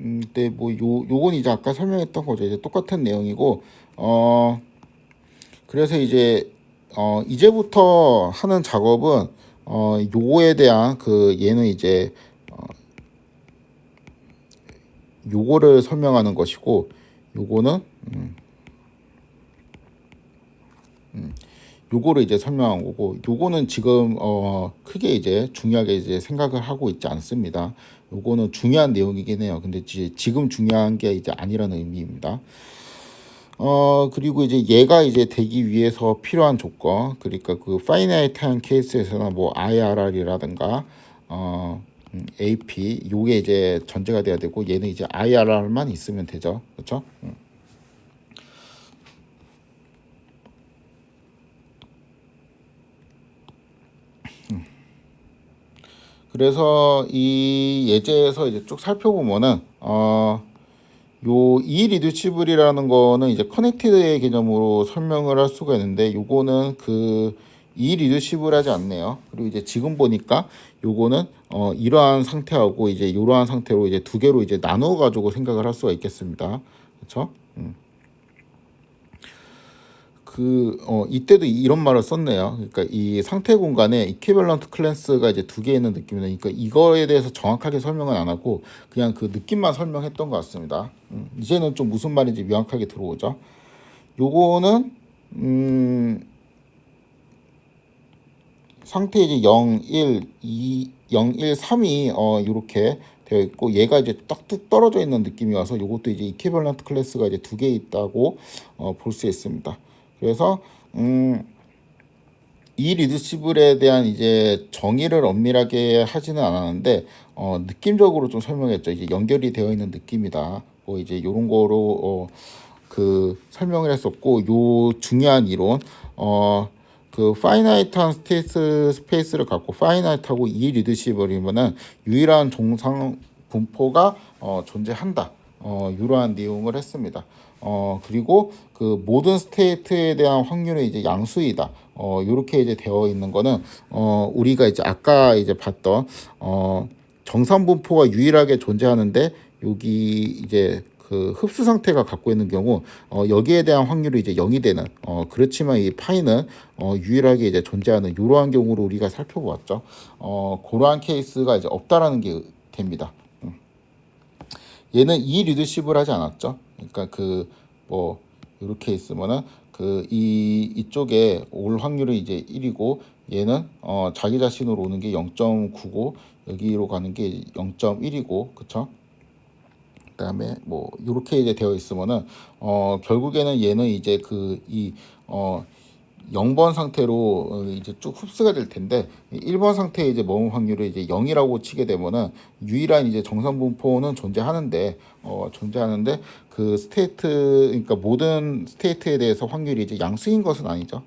음, 근데 뭐 요 요건 이제 아까 설명했던 거죠. 이제 똑같은 내용이고 어 그래서 이제 어 이제부터 하는 작업은 어 요거에 대한 그 얘는 이제 어 요거를 설명하는 것이고 요거는 음, 음, 요거를 이제 설명한 거고 요거는 지금 어 크게 이제 중요하게 이제 생각을 하고 있지 않습니다. 요거는 중요한 내용이긴 해요. 근데 이제 지금 중요한 게 이제 아니라는 의미입니다. 어 그리고 이제 얘가 이제 되기 위해서 필요한 조건 그러니까 그 파이나이트한 케이스에서는 뭐 IRR이라든가 어 음, AP 요게 이제 전제가 돼야 되고 얘는 이제 IRR만 있으면 되죠. 그렇죠? 그래서 이 예제에서 이제 쭉 살펴보면은 어, 요 이 리듀치블이라는 거는 이제 커넥티드의 개념으로 설명을 할 수가 있는데 요거는 그 이 리듀시블 하지 않네요. 그리고 이제 지금 보니까 요거는 어 이러한 상태하고 이제 이러한 상태로 이제 두 개로 이제 나누어 가지고 생각을 할 수가 있겠습니다. 그렇죠? 음. 그, 어, 이때도 이런 말을 썼네요. 그러니까 이 상태 공간에 이퀴밸런트 클래스가 이제 두 개 있는 느낌이다. 그러니까 이거에 대해서 정확하게 설명은 안 하고 그냥 그 느낌만 설명했던 것 같습니다. 음, 이제는 좀 무슨 말인지 명확하게 들어오죠. 요거는, 음, 상태 이제 0, 1, 2, 0, 1, 3이 어, 요렇게 되어 있고 얘가 이제 딱뚝 떨어져 있는 느낌이 와서 요것도 이제 이퀴밸런트 클래스가 이제 두 개 있다고 어, 볼 수 있습니다. 그래서 음, 이 리드시블에 대한 이제 정의를 엄밀하게 하지는 않았는데 어, 느낌적으로 좀 설명했죠. 이제 연결이 되어 있는 느낌이다. 뭐 이제 요런 거로 어, 그 설명을 했었고 요 중요한 이론 어. 그 파이나이트한 스테이트 스페이스를 갖고 파이나이트하고 이 리드시블이면은 유일한 종상 분포가 어, 존재한다. 어, 이러한 내용을 했습니다. 어, 그리고 그 모든 스테이트에 대한 확률이 이제 양수이다. 어, 요렇게 이제 되어 있는 거는 어, 우리가 이제 아까 이제 봤던 어, 정산 분포가 유일하게 존재하는데 여기 이제 그 흡수 상태가 갖고 있는 경우 어, 여기에 대한 확률이 이제 0이 되는 어, 그렇지만 이 파이는 어, 유일하게 이제 존재하는 이러한 경우를 우리가 살펴보았죠. 어, 그러한 케이스가 이제 없다라는 게 됩니다. 음. 얘는 이 리드십을 하지 않았죠. 그러니까 그 뭐 이렇게 있으면은 그 이 이쪽에 올 확률이 이제 1이고 얘는 어 자기 자신으로 오는 게 0.9고 여기로 가는 게 0.1이고 그쵸? 그다음에 뭐 이렇게 이제 되어 있으면은 어 결국에는 얘는 이제 그 이어 0번 상태로 어, 이제 쭉 흡수가 될 텐데 1번 상태에 이제 머문 확률을 이제 0이라고 치게 되면은 유일한 이제 정산 분포는 존재하는데 어 존재하는데 그 스테이트 그러니까 모든 스테이트에 대해서 확률이 이제 양수인 것은 아니죠.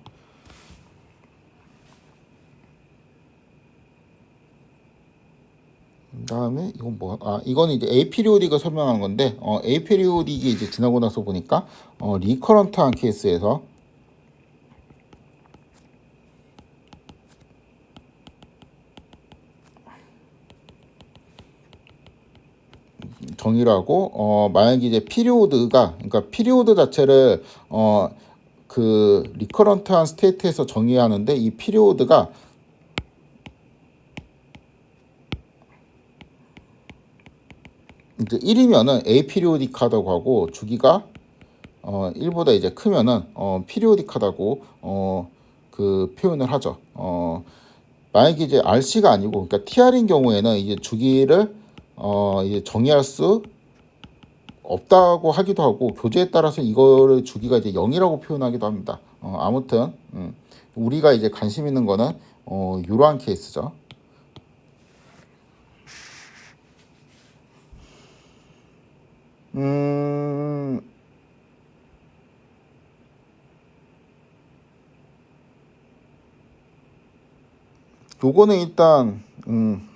그다음에 이건 뭐 아 이거는 이제 A 피리오딕을 설명한 건데 어 A 피리오딕이 이제 지나고 나서 보니까 어 리커런트한 케이스에서 정의를 하고 어 만약에 이제 피리오드가 그러니까 피리오드 자체를 어 그 리커런트한 스테이트에서 정의하는데 이 피리오드가 이제 1이면은 A 피리오딕하다고 하고 주기가 어 1보다 이제 크면은 어 피리오딕하다고 어 그 표현을 하죠. 어 만약에 이제 RC가 아니고 그러니까 TR인 경우에는 이제 주기를 어 이제 정의할 수 없다고 하기도 하고 교재에 따라서 이거를 주기가 이제 0이라고 표현하기도 합니다. 어, 아무튼 음, 우리가 이제 관심 있는 거는 어, 이러한 케이스죠. 음, 요거는 일단 음,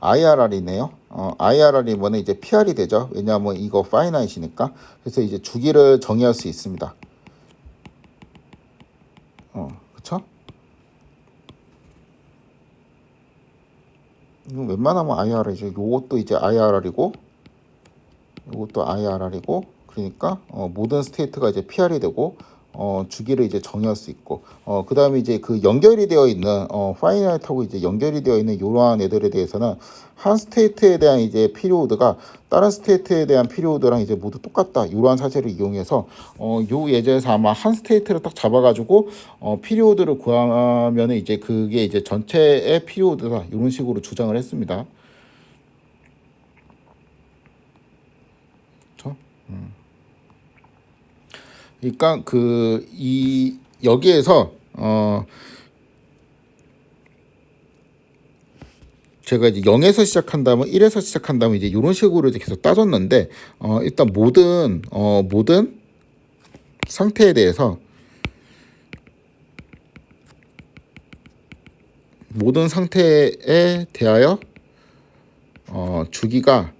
IRR이네요. 어, IRR이 뭐는 이제 PR이 되죠. 왜냐하면 이거 파이나이시니까. 그래서 이제 주기를 정의할 수 있습니다. 어, 그쵸? 이거 웬만하면 IR이죠. 요것도 이제 IRR이고 요것도 IRR이고 그러니까 어, 모든 스테이트가 이제 PR이 되고 어, 주기를 이제 정의할 수 있고 어, 그 다음에 이제 그 연결이 되어 있는 어, 파이널하고 이제 연결이 되어 있는 이러한 애들에 대해서는 한 스테이트에 대한 이제 피리오드가 다른 스테이트에 대한 피리오드랑 이제 모두 똑같다 이러한 사실을 이용해서 어, 요 예제에서 아마 한 스테이트를 딱 잡아가지고 어, 피리오드를 구하면 이제 그게 이제 전체의 피리오드다 이런 식으로 주장을 했습니다. 그렇죠? 그러니까 그 이 여기에서 어 제가 이제 0에서 시작한다면 1에서 시작한다면 이제 이런 식으로 이제 계속 따졌는데 어 일단 모든 어 모든 상태에 대해서 모든 상태에 대하여 어 주기가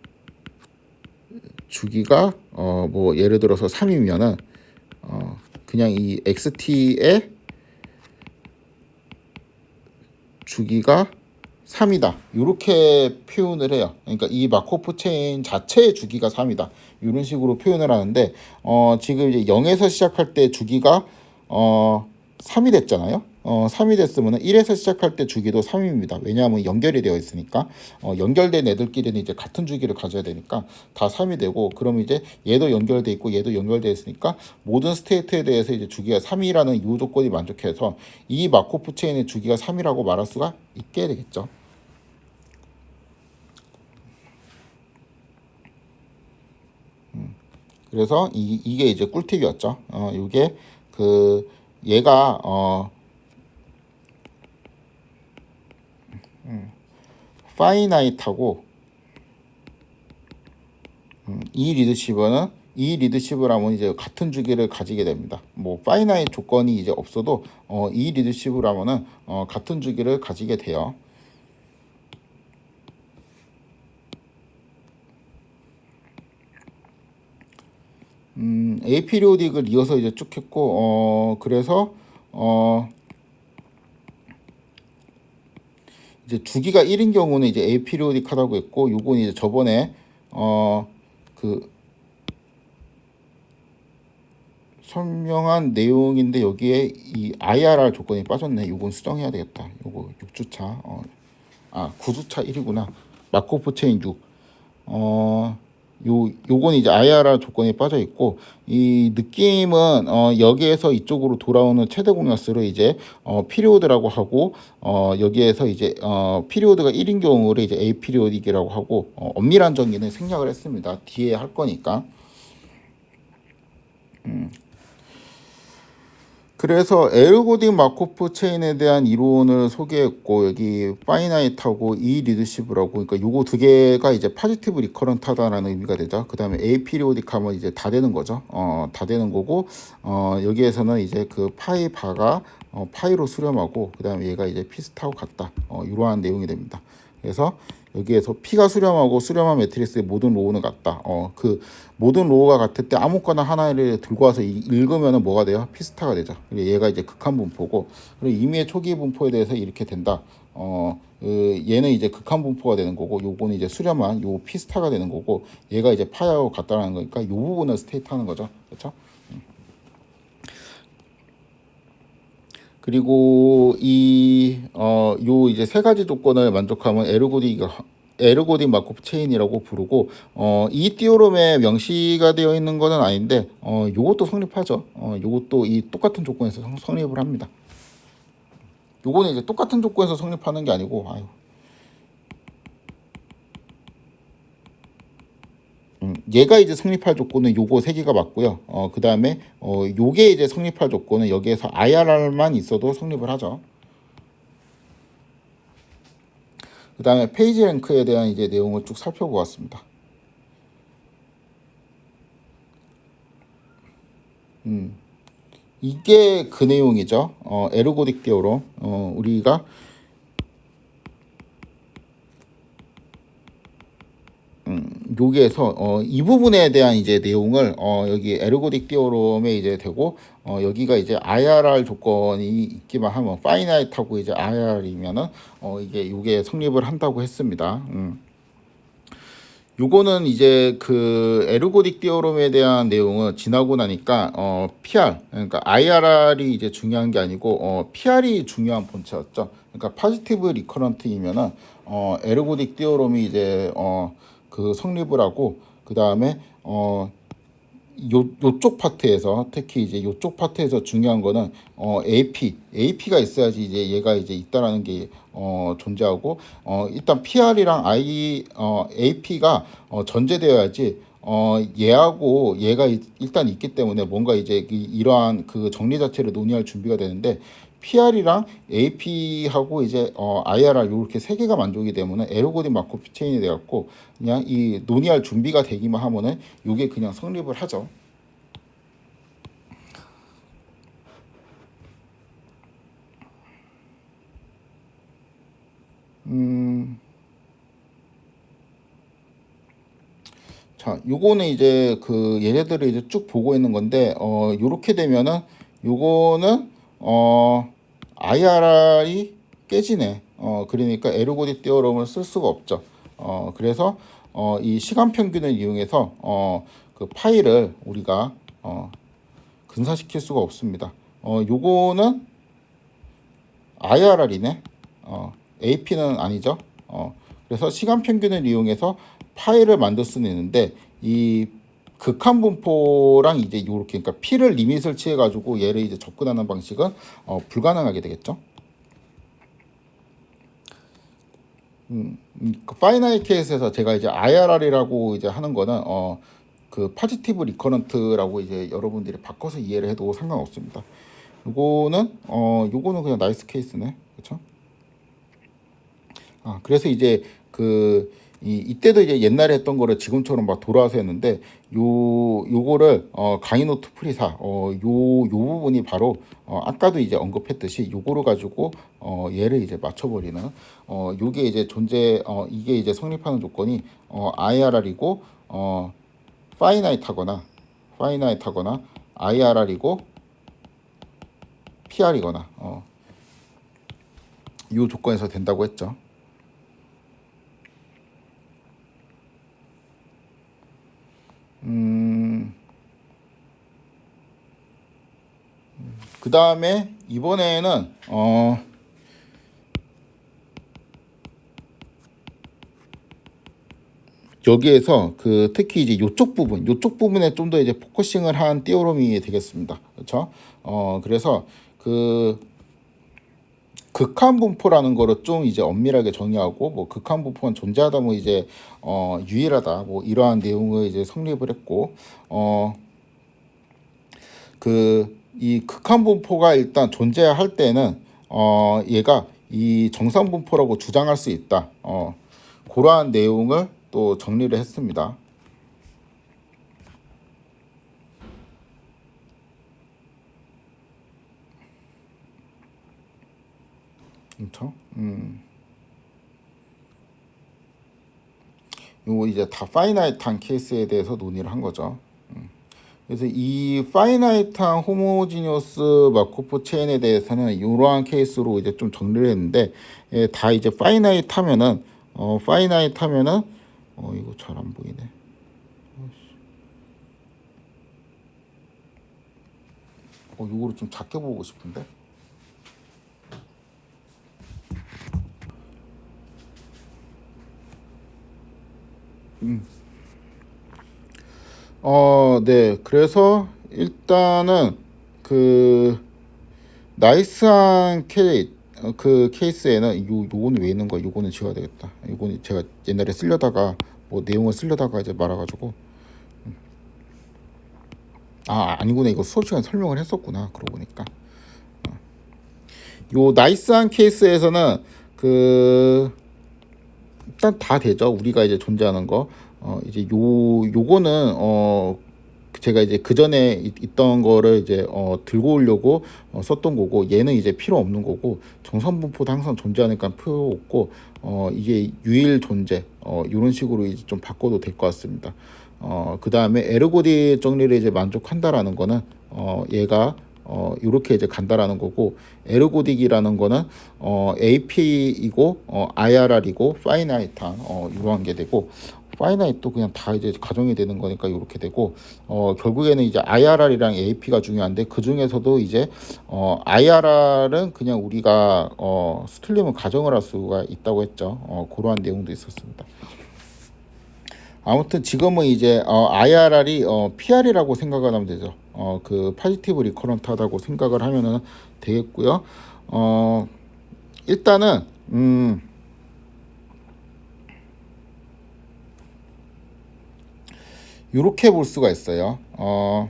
주기가 어 뭐 예를 들어서 3이면은 어 그냥 이 xt의 주기가 3이다. 이렇게 표현을 해요. 그러니까 이 마코프 체인 자체의 주기가 3이다. 이런 식으로 표현을 하는데 어 지금 이제 0에서 시작할 때 주기가 어 3이 됐잖아요. 어 3이 됐으면 1에서 시작할 때 주기도 3입니다. 왜냐하면 연결이 되어 있으니까 어 연결된 애들끼리는 이제 같은 주기를 가져야 되니까 다 3이 되고 그럼 이제 얘도 연결돼 있고 얘도 연결돼 있으니까 모든 스테이트에 대해서 이제 주기가 3이라는 요 조건이 만족해서 이 마코프 체인의 주기가 3이라고 말할 수가 있게 되겠죠. 그래서 이, 이게 이제 꿀팁이었죠. 어, 이게 그 얘가 어 음, 파이나이트하고 음, 이 리드시버는 이 리드시브라면 이제 같은 주기를 가지게 됩니다. 뭐 파이나이트 조건이 이제 없어도 어, 이 리드시브라면은 어, 같은 주기를 가지게 돼요. 음, 에이피리오딕을 이어서 이제 쭉 했고, 어, 그래서, 어, 이제 주기가 1인 경우는 이제 에이피리오딕 하다고 했고, 요건 이제 저번에, 어, 그, 설명한 내용인데 여기에 이 IRR 조건이 빠졌네. 요건 수정해야 되겠다. 요거 6주차, 어, 아, 9주차 1이구나. 마코프 체인 6. 어, 요 요건 이제 IRR 조건이 빠져 있고 이 느낌은 어 여기에서 이쪽으로 돌아오는 최대 공약수를 이제 어 피리오드라고 하고 어 여기에서 이제 어 피리오드가 1인 경우를 이제 A 피리오딕이라고 하고 어 엄밀한 정의는 생략을 했습니다. 뒤에 할 거니까. 음. 그래서 에르고딕 마코프 체인에 대한 이론을 소개했고 여기 파이나이트하고 이 리드시브라고 그러니까 요거 두 개가 이제 파지티브 리커런트하다라는 의미가 되죠. 그다음에 A 피리오딕 하면 이제 다 되는 거죠. 어, 다 되는 거고 어, 여기에서는 이제 그 파이 바가 어, 파이로 수렴하고 그다음에 얘가 이제 피스타하고 같다. 어, 이러한 내용이 됩니다. 그래서 여기에서 P가 수렴하고 수렴한 매트리스의 모든 로우는 같다. 어, 그 모든 로우가 같을 때 아무거나 하나를 들고 와서 읽으면은 뭐가 돼요? 피스타가 되죠. 그리고 얘가 이제 극한 분포고 그리고 임의의 초기 분포에 대해서 이렇게 된다. 어, 그 얘는 이제 극한 분포가 되는 거고 요거는 이제 수렴한 요 피스타가 되는 거고 얘가 이제 파하고 같다라는 거니까 요 부분을 스테이트 하는 거죠. 그렇죠? 그리고 이, 어, 요 이제 세 가지 조건을 만족하면 에르고디가, 에르고딕 마코프 체인이라고 부르고, 어, 이 띠오롬에 명시가 되어 있는 거는 아닌데, 어, 요것도 성립하죠. 어, 요것도 이 똑같은 조건에서 성, 성립을 합니다. 요거는 이제 똑같은 조건에서 성립하는 게 아니고, 아유. 얘가 이제 성립할 조건은 요거 세 개가 맞고요. 어, 그 다음에, 어, 요게 이제 성립할 조건은 여기에서 IRR만 있어도 성립을 하죠. 그 다음에 페이지 랭크에 대한 이제 내용을 쭉 살펴보았습니다. 음, 이게 그 내용이죠. 어, 에르고딕 띠오로 어, 우리가 음, 여기에서 어, 이 부분에 대한 이제 내용을 어, 여기 에르고딕 디오롬에 이제 되고 어, 여기가 이제 IRR 조건이 있기만 하면 파이나이트하고 이제 IRR이면은 어, 이게 요게 성립을 한다고 했습니다. 음. 요거는 이제 그 에르고딕 디오롬에 대한 내용은 지나고 나니까 어 PR 그러니까 IRR이 이제 중요한 게 아니고 어 PR이 중요한 본체였죠. 그러니까 파지티브 리커런트이면은 어 에르고딕 디오롬이 이제 어 그 성립을 하고 그 다음에 어 요, 요쪽 파트에서 특히 이제 요쪽 파트에서 중요한 거는 어 AP AP가 있어야지 이제 얘가 이제 있다라는 게 어 존재하고 어 일단 PR이랑 I 어 AP가 어 전제되어야지 어 얘하고 얘가 이- 일단 있기 때문에 뭔가 이제 이- 이러한 그 정리 자체를 논의할 준비가 되는데 PR이랑 AP하고 이제 어 IRR 요렇게 세 개가 만족이 되면은 에로고딕 마코피 체인이 되었고 그냥 이 논의할 준비가 되기만 하면은 요게 그냥 성립을 하죠. 음. 자, 요거는 이제 그 얘네들을 이제 쭉 보고 있는 건데 어 요렇게 되면은 요거는 어 IRR이 깨지네. 어 그러니까 에르고딕 디어럼을 쓸 수가 없죠. 어 그래서 어 이 시간 평균을 이용해서 어 그 파일을 우리가 어 근사시킬 수가 없습니다. 어 요거는 IRR이네. 어, AP는 아니죠. 어, 그래서 시간 평균을 이용해서 파일을 만들 수는 있는데 이 극한 분포랑 이제 요렇게 그러니까 P를 리밋을 취해 가지고 얘를 이제 접근하는 방식은 어, 불가능하게 되겠죠. 음, 음, 그 파이나이 케이스에서 제가 이제 IRR이라고 이제 하는 거는 어, 그 파지티브 리커런트라고 이제 여러분들이 바꿔서 이해를 해도 상관없습니다. 요거는 어 요거는 그냥 나이스 케이스네. 그렇죠? 아, 그래서 이제 그 이, 이때도 이제 옛날에 했던 거를 지금처럼 막 돌아와서 했는데 요 요거를 어 가이노트 프리사 어요 요 부분이 바로 어 아까도 이제 언급했듯이 요거를 가지고 어 얘를 이제 맞춰 버리는 어 요게 이제 존재 어 이게 이제 성립하는 조건이 어 IRR이고 어 파이나이트하거나 파이나이트하거나 IRR이고 PR이거나 어, 이 조건에서 된다고 했죠. 음, 그 다음에 이번에는 어, 여기에서 그 특히 이제 요쪽 부분, 요쪽 부분에 좀 더 이제 포커싱을 한 띠오롬이 되겠습니다. 그렇죠? 어, 그래서 그 극한 분포라는 거를 좀 이제 엄밀하게 정의하고 뭐 극한 분포는 존재하다 뭐 이제 어 유일하다 뭐 이러한 내용을 이제 성립을 했고 어그 이 극한 분포가 일단 존재할 때는 어 얘가 이 정상 분포라고 주장할 수 있다. 어 그러한 내용을 또 정리를 했습니다. 그렇죠? 음. 요거 이제 다 파이나이트한 케이스에 대해서 논의를 한 거죠. 음. 그래서 이 파이나이트한 호모지니어스 마코프 체인에 대해서는 이러한 케이스로 이제 좀 정리를 했는데 예, 다 이제 파이나이트 하면은 어 파이나이트 하면은 어 이거 잘 안 보이네. 어 요거를 좀 작게 보고 싶은데. 어, 네. 그래서 일단은 그 나이스한 케이 어, 그 케이스에는 요 요거는 왜 있는 거야? 요거는 지워야 되겠다. 요거는 제가 옛날에 쓰려다가 뭐 내용을 쓰려다가 이제 말아가지고 음. 아 아니구나 이거 수업 시간 설명을 했었구나 그러고 보니까 어. 요 나이스한 케이스에서는 그 일단 다 되죠. 우리가 이제 존재하는 거. 어 이제 요 요거는 어 제가 이제 그 전에 있던 거를 이제 어, 들고 오려고 어, 썼던 거고 얘는 이제 필요 없는 거고 정선 분포도 항상 존재하니까 필요 없고 어, 이게 유일 존재 어, 이런 식으로 이제 좀 바꿔도 될 것 같습니다. 어, 그 다음에 에르고디 정리를 이제 만족한다라는 거는 어, 얘가 어, 이렇게 이제 간다라는 거고 에르고딕이라는 거는 어, AP이고 어, IRR이고 파이나이트한 어, 이러한 게 되고 파이나이트도 그냥 다 이제 가정이 되는 거니까 이렇게 되고 어, 결국에는 이제 IRR이랑 AP가 중요한데 그 중에서도 이제 어, IRR은 그냥 우리가 어, 스틀림을 가정을 할 수가 있다고 했죠. 어, 그러한 내용도 있었습니다. 아무튼 지금은 이제 어, IRR이 어, PR이라고 생각을 하면 되죠. 어, 그 파지티브 리커런트하다고 생각을 하면은 되겠고요. 어, 일단은 음, 이렇게 볼 수가 있어요. 어,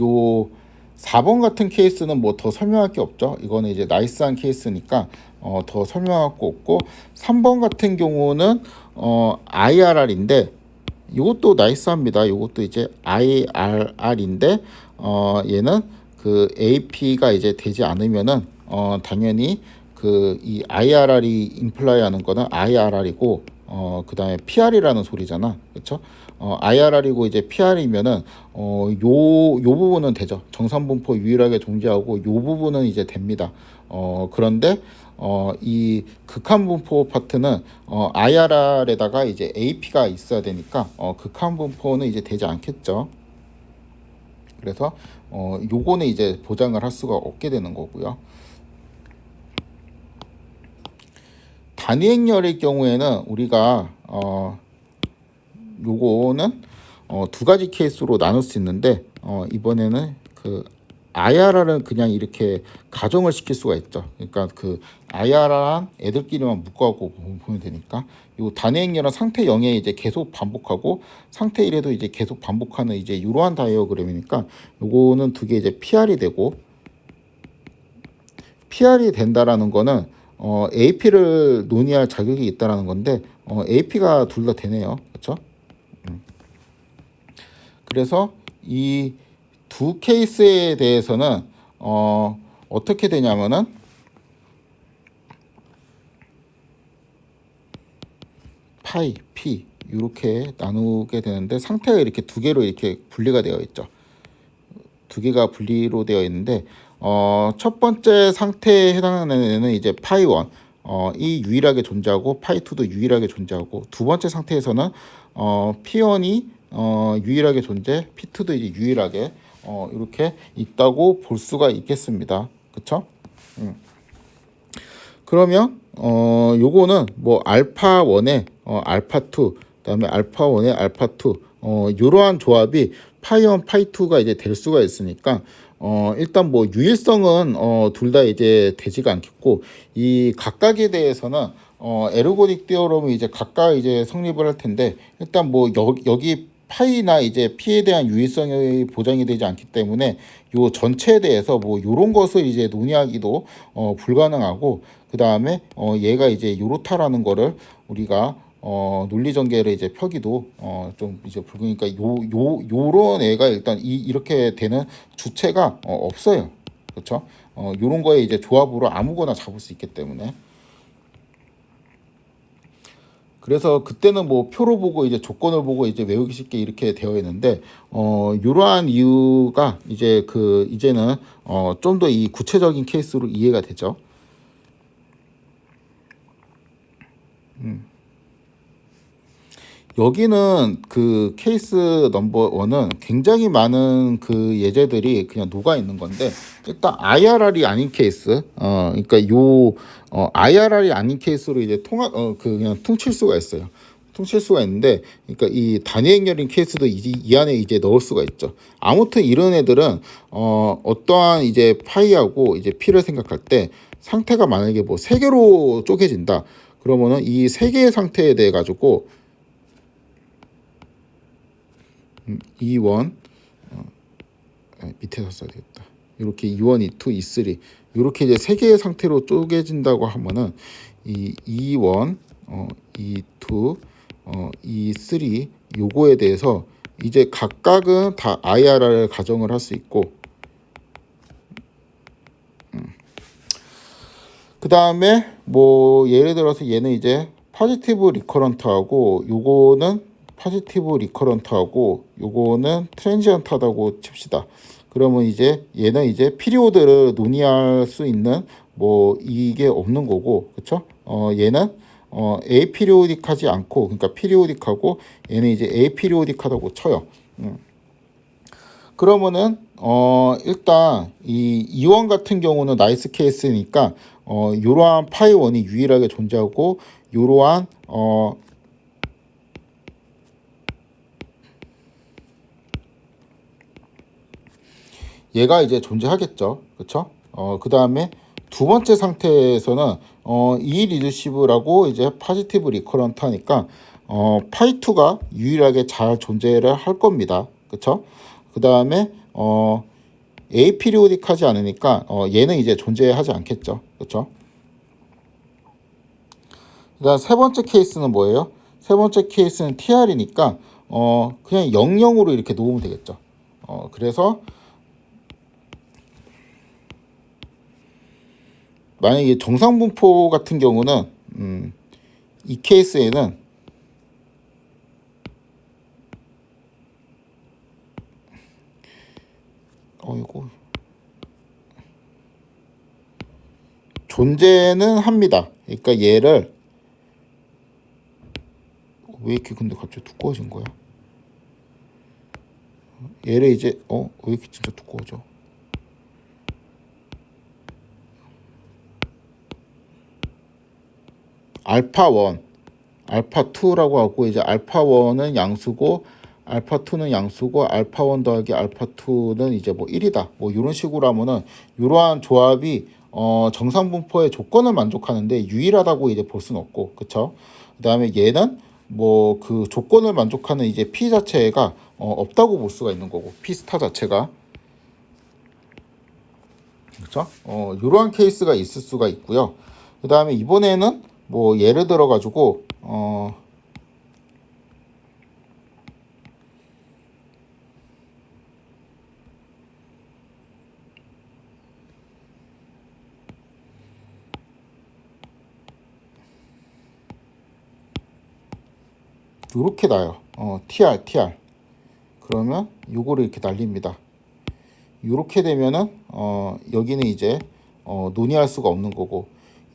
요 4번 같은 케이스는 뭐 더 설명할 게 없죠. 이거는 이제 나이스한 케이스니까 어, 더 설명할 거 없고 3번 같은 경우는 어, IRR인데 이것도 나이스합니다. 이것도 이제 IRR인데 어, 얘는 그 AP가 이제 되지 않으면은 어, 당연히 그 이 IRR이 임플라이 하는 거는 IRR이고 어, 그 다음에 PR이라는 소리잖아. 그쵸? 어, IRR이고 이제 PR이면은, 어, 요, 요 부분은 되죠. 정산분포 유일하게 존재하고 요 부분은 이제 됩니다. 어, 그런데, 어, 이 극한분포 파트는, 어, IRR에다가 이제 AP가 있어야 되니까, 어, 극한분포는 이제 되지 않겠죠. 그래서, 어, 요거는 이제 보장을 할 수가 없게 되는 거고요. 단위행렬의 경우에는 우리가 어 요거는 어, 두 가지 케이스로 나눌 수 있는데 어, 이번에는 그 IRR은 그냥 이렇게 가정을 시킬 수가 있죠. 그러니까 그 IRR랑 애들끼리만 묶어갖고 보면 되니까 요 단위행렬은 상태 0에 이제 계속 반복하고 상태 1에도 이제 계속 반복하는 이제 이러한 다이어그램이니까 요거는 두 개 이제 PR이 되고 PR이 된다라는 거는 어, AP를 논의할 자격이 있다라는 건데 어, AP가 둘 다 되네요. 그렇죠? 음. 그래서 이 두 케이스에 대해서는 어, 어떻게 되냐면은 파이, P 이렇게 나누게 되는데 상태가 이렇게 두 개로 이렇게 분리가 되어 있죠. 두 개가 분리로 되어 있는데 어, 첫 번째 상태에 해당하는 애는 이제 파이 1 어, 이 유일하게 존재하고 파이 2도 유일하게 존재하고 두 번째 상태에서는 어, P1이 어, 유일하게 존재, P2도 이제 유일하게 어, 이렇게 있다고 볼 수가 있겠습니다. 그쵸? 음. 그러면 어, 요거는 뭐 알파 1에 어, 알파 2, 그다음에 알파 1에 알파 2 어, 이러한 조합이 파이 1, 파이 2가 이제 될 수가 있으니까 어, 일단 뭐 유일성은 어, 둘 다 이제 되지가 않겠고 이 각각에 대해서는 어, 에르고딕 디어럼이 이제 각각 이제 성립을 할 텐데 일단 뭐 여, 여기 파이나 이제 피에 대한 유일성이 보장이 되지 않기 때문에 요 전체에 대해서 뭐 요런 것을 이제 논의하기도 어, 불가능하고 그 다음에 어, 얘가 이제 요렇다라는 거를 우리가 어, 논리 전개를 이제 펴기도 어, 좀 이제 불구니까 요, 요, 요런 애가 일단 이, 이렇게 되는 주체가 어, 없어요. 그렇죠? 어, 요런 거에 이제 조합으로 아무거나 잡을 수 있기 때문에. 그래서 그때는 뭐 표로 보고 이제 조건을 보고 이제 외우기 쉽게 이렇게 되어 있는데 어 이러한 이유가 이제 그 이제는 어 좀 더 이 구체적인 케이스로 이해가 되죠. 음. 여기는 그 케이스 넘버 원은 굉장히 많은 그 예제들이 그냥 녹아 있는 건데 일단 IRR이 아닌 케이스 어 그러니까 요 어, IRR이 아닌 케이스로 이제 통합 어 그 그냥 퉁칠 수가 있어요. 퉁칠 수가 있는데 그러니까 이 단위 행렬인 케이스도 이, 이 안에 이제 넣을 수가 있죠. 아무튼 이런 애들은 어 어떠한 이제 파이하고 이제 P를 생각할 때 상태가 만약에 뭐 세 개로 쪼개진다. 그러면은 이 세 개의 상태에 대해 가지고 E1 어, 밑에서 써야 되겠다. 이렇게 E1, E2, E3 이렇게 이제 세 개의 상태로 쪼개진다고 하면은 이 E1, 어, E2, 어, E3 요거에 대해서 이제 각각은 다 IRR을 가정을 할 수 있고 그 다음에 뭐 예를 들어서 얘는 이제 포지티브 리커런트하고 요거는 포지티브 리커런트하고 요거는 트랜지언트하다고 칩시다. 그러면 이제 얘는 이제 피리오드를 논의할 수 있는 뭐 이게 없는 거고 그쵸? 어 얘는 어 에이피리오딕하지 않고 그러니까 피리오딕하고 얘는 이제 에이피리오딕하다고 쳐요. 음. 그러면은 어 일단 이 이원 같은 경우는 나이스 케이스니까 어 요러한 파이 원이 유일하게 존재하고 요러한 어 얘가 이제 존재하겠죠. 그렇죠? 어 그다음에 두 번째 상태에서는 어, 이 리드시브라고 이제 파지티브 리커런트 하니까 어, 파이2가 유일하게 잘 존재를 할 겁니다. 그쵸? 그 다음에 어, 에이피리오딕 하지 않으니까 어, 얘는 이제 존재하지 않겠죠. 그쵸? 그 다음 세 번째 케이스는 뭐예요? 세 번째 케이스는 TR이니까 어, 그냥 00으로 이렇게 놓으면 되겠죠. 어, 그래서 만약에 정상 분포 같은 경우는 음, 이 케이스에는 어이고 존재는 합니다. 그러니까 얘를 왜 이렇게 근데 갑자기 두꺼워진 거야? 얘를 이제 어 왜 이렇게 진짜 두꺼워져? 알파 1, 알파 2라고 하고 이제 알파 1은 양수고 알파 2는 양수고 알파 1 더하기 알파 2는 이제 뭐 1이다. 뭐 이런 식으로 하면은 이러한 조합이 어 정상 분포의 조건을 만족하는데 유일하다고 이제 볼 수는 없고. 그쵸 그 다음에 얘는 뭐 그 조건을 만족하는 이제 P 자체가 어 없다고 볼 수가 있는 거고. P 스타 자체가 그렇죠? 어, 이러한 케이스가 있을 수가 있고요. 그 다음에 이번에는 뭐 예를 들어 가지고 어 요렇게 나요. 어, TR, TR. 그러면 요거를 이렇게 날립니다. 요렇게 되면은 어, 여기는 이제 어, 논의할 수가 없는 거고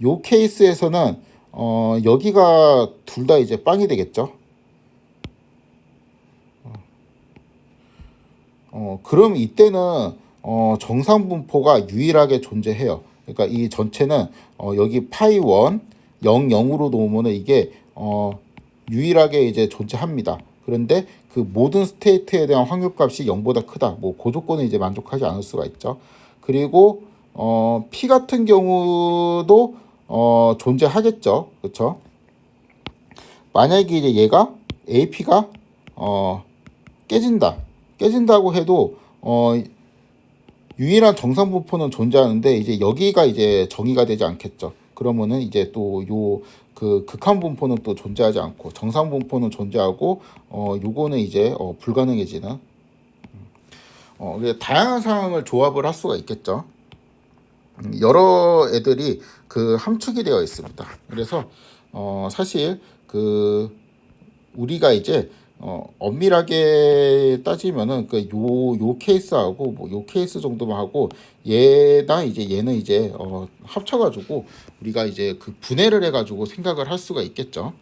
요 케이스에서는 어, 여기가 둘 다 이제 빵이 되겠죠. 어, 그럼 이때는 어, 정상 분포가 유일하게 존재해요. 그러니까 이 전체는 어, 여기 파이 1, 0, 0으로 놓으면 이게 어, 유일하게 이제 존재합니다. 그런데 그 모든 스테이트에 대한 확률값이 0보다 크다. 뭐 고조건은 이제 만족하지 않을 수가 있죠. 그리고 어, P 같은 경우도 어, 존재하겠죠. 그렇죠? 만약에 이제 얘가 AP가 어, 깨진다. 깨진다고 해도 어, 유일한 정상 분포는 존재하는데 이제 여기가 이제 정의가 되지 않겠죠. 그러면은 이제 또 요 그 극한 분포는 또 존재하지 않고 정상 분포는 존재하고 어 요거는 이제 어 불가능해지는 어 다양한 상황을 조합을 할 수가 있겠죠. 여러 애들이 그 함축이 되어 있습니다. 그래서 어 사실 그 우리가 이제 어 엄밀하게 따지면은 그요요 케이스하고 뭐 요 케이스 정도만 하고 얘랑 이제 얘는 이제 어 합쳐가지고 우리가 이제 그 분해를 해가지고 생각을 할 수가 있겠죠.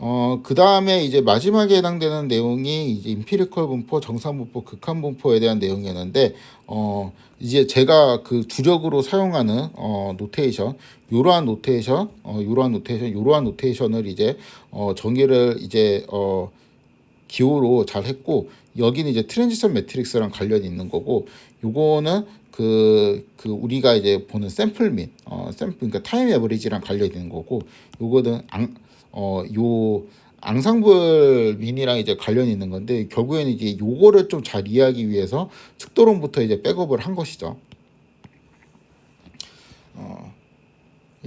어, 그 다음에 이제 마지막에 해당되는 내용이 이제 임피리컬 분포, 정상 분포, 극한 분포에 대한 내용이었는데, 어, 이제 제가 그 주력으로 사용하는, 어, 노테이션, 요러한 노테이션, 어, 요러한 노테이션, 요러한 노테이션을 이제, 어, 정의를 이제, 어, 기호로 잘 했고, 여기는 이제 트랜지션 매트릭스랑 관련이 있는 거고, 요거는 그, 그, 우리가 이제 보는 샘플 민, 어, 샘플, 그러니까 타임 에버리지랑 관련이 있는 거고, 요거는 앙, 어요 앙상블 민이랑 이제 관련이 있는 건데 결국에는 이제 요거를 좀 잘 이해하기 위해서 축도론부터 이제 백업을 한 것이죠. 어.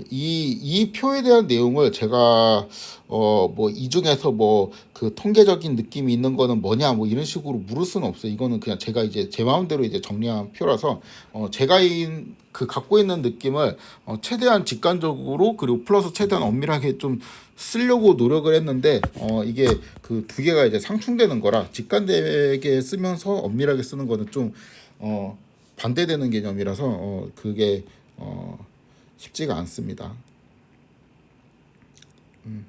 이, 이 표에 대한 내용을 제가, 어, 뭐, 이 중에서 뭐, 그 통계적인 느낌이 있는 거는 뭐냐, 뭐, 이런 식으로 물을 수는 없어요. 이거는 그냥 제가 이제 제 마음대로 이제 정리한 표라서, 어, 제가 인, 그 갖고 있는 느낌을, 어, 최대한 직관적으로, 그리고 플러스 최대한 엄밀하게 좀 쓰려고 노력을 했는데, 어, 이게 그 두 개가 이제 상충되는 거라, 직관되게 쓰면서 엄밀하게 쓰는 거는 좀, 어, 반대되는 개념이라서, 어, 그게, 어, 쉽지가 않습니다. 음.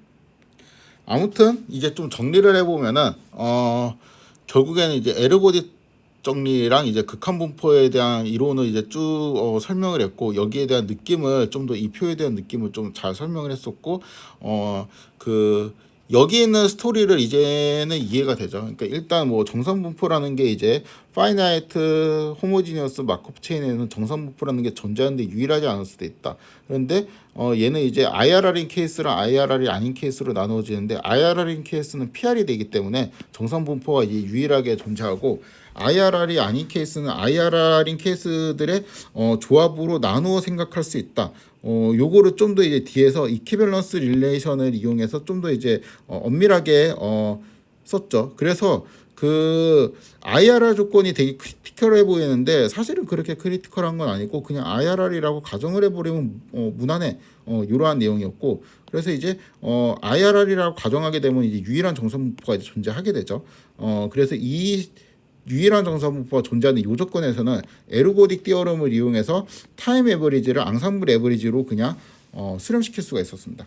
아무튼 이제 좀 정리를 해보면은 어 결국에는 이제 에르고딕 정리랑 이제 극한 분포에 대한 이론을 이제 쭉 어, 설명을 했고 여기에 대한 느낌을 좀 더 이 표에 대한 느낌을 좀 잘 설명을 했었고 어그 여기 있는 스토리를 이제는 이해가 되죠. 그러니까 일단 뭐 정산 분포라는 게 이제 파이나이트 호모지니어스 마크업 체인에는 정산 분포라는 게 존재하는데 유일하지 않을 수도 있다. 그런데 어 얘는 이제 IRR인 케이스랑 IRR이 아닌 케이스로 나누어지는데 IRR인 케이스는 PR이 되기 때문에 정산 분포가 유일하게 존재하고 IRR이 아닌 케이스는 IRR인 케이스들의 어, 조합으로 나누어 생각할 수 있다. 어, 요거를 좀 더 이제 뒤에서 이퀴밸런스 릴레이션을 이용해서 좀 더 이제 어, 엄밀하게 어, 썼죠. 그래서 그 IRR 조건이 되게 크리티컬해 보이는데 사실은 그렇게 크리티컬한 건 아니고 그냥 IRR이라고 가정을 해버리면 어, 무난해 어, 이러한 내용이었고 그래서 이제 어, IRR이라고 가정하게 되면 이제 유일한 정선분포가 이제 존재하게 되죠. 어, 그래서 이 유일한 정사분포가 존재하는 요 조건에서는 에르고딕 띠어럼을 이용해서 타임 에버리지를 앙상블 에버리지로 그냥 어, 수렴시킬 수가 있었습니다.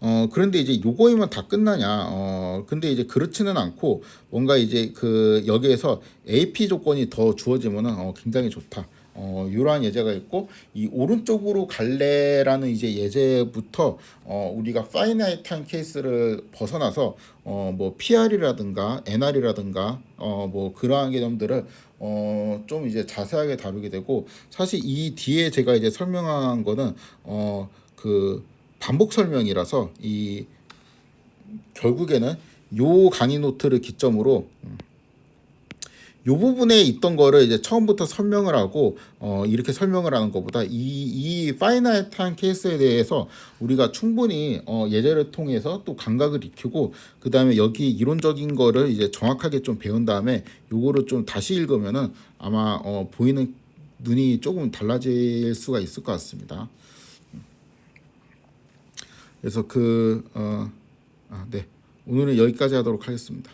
어 그런데 이제 요거이면 다 끝나냐? 어 근데 이제 그렇지는 않고 뭔가 이제 그 여기에서 AP 조건이 더 주어지면은 어 굉장히 좋다. 어, 이러한 예제가 있고 이 오른쪽으로 갈래라는 이제 예제부터 어, 우리가 파이나이트한 케이스를 벗어나서 어, 뭐 PR이라든가 NR이라든가 어, 뭐 그러한 개념들을 어, 좀 이제 자세하게 다루게 되고 사실 이 뒤에 제가 이제 설명한 거는 어, 그 반복 설명이라서 이 결국에는 요 강의 노트를 기점으로 음, 요 부분에 있던 거를 이제 처음부터 설명을 하고 어 이렇게 설명을 하는 것보다 이 이 파이나이트한 케이스에 대해서 우리가 충분히 어 예제를 통해서 또 감각을 익히고 그 다음에 여기 이론적인 거를 이제 정확하게 좀 배운 다음에 요거를 좀 다시 읽으면은 아마 어 보이는 눈이 조금 달라질 수가 있을 것 같습니다. 그래서 그 어, 아, 네 오늘은 여기까지 하도록 하겠습니다.